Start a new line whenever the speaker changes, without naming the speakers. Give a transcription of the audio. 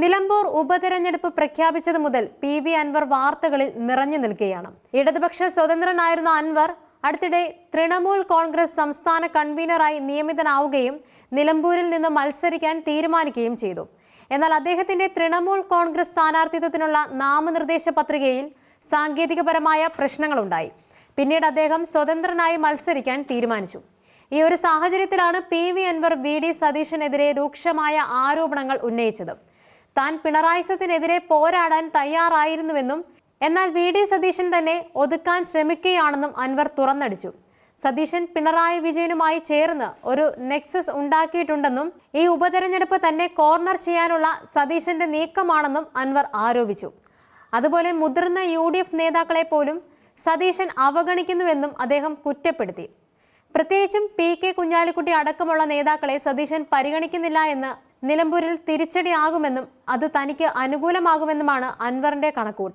നിലമ്പൂർ ഉപതെരഞ്ഞെടുപ്പ് പ്രഖ്യാപിച്ചത് മുതൽ പി വി അൻവർ വാർത്തകളിൽ നിറഞ്ഞു നിൽക്കുകയാണ്. ഇടതുപക്ഷ സ്വതന്ത്രനായിരുന്ന അൻവർ അടുത്തിടെ തൃണമൂൽ കോൺഗ്രസ് സംസ്ഥാന കൺവീനറായി നിയമിതനാവുകയും നിലമ്പൂരിൽ നിന്ന് മത്സരിക്കാൻ തീരുമാനിക്കുകയും ചെയ്തു. എന്നാൽ അദ്ദേഹത്തിന്റെ തൃണമൂൽ കോൺഗ്രസ് സ്ഥാനാർത്ഥിത്വത്തിനുള്ള നാമനിർദ്ദേശ പത്രികയിൽ സാങ്കേതികപരമായ പ്രശ്നങ്ങളുണ്ടായി. പിന്നീട് അദ്ദേഹം സ്വതന്ത്രനായി മത്സരിക്കാൻ തീരുമാനിച്ചു. ഈ ഒരു സാഹചര്യത്തിലാണ് P V Anvar V D സതീശനെതിരെ രൂക്ഷമായ ആരോപണങ്ങൾ ഉന്നയിച്ചത്. താൻ പിണറായിസത്തിനെതിരെ പോരാടാൻ തയ്യാറായിരുന്നുവെന്നും എന്നാൽ വി ഡി സതീശൻ തന്നെ ഒതുക്കാൻ ശ്രമിക്കുകയാണെന്നും അൻവർ തുറന്നടിച്ചു. സതീശൻ പിണറായി വിജയനുമായി ചേർന്ന് ഒരു നെക്സസ് ഉണ്ടാക്കിയിട്ടുണ്ടെന്നും ഈ ഉപതെരഞ്ഞെടുപ്പ് തന്നെ കോർണർ ചെയ്യാനുള്ള സതീശന്റെ നീക്കമാണെന്നും അൻവർ ആരോപിച്ചു. അതുപോലെ മുതിർന്ന യു ഡി എഫ് നേതാക്കളെ പോലും സതീശൻ അവഗണിക്കുന്നുവെന്നും അദ്ദേഹം കുറ്റപ്പെടുത്തി. പ്രത്യേകിച്ചും പി കെ കുഞ്ഞാലിക്കുട്ടി അടക്കമുള്ള നേതാക്കളെ സതീശൻ പരിഗണിക്കുന്നില്ല എന്ന് നിലമ്പൂരിൽ തിരിച്ചടിയാകുമെന്നും അത് തനിക്ക് അനുകൂലമാകുമെന്നുമാണ് അൻവറിന്റെ കണക്കൂട്ടൽ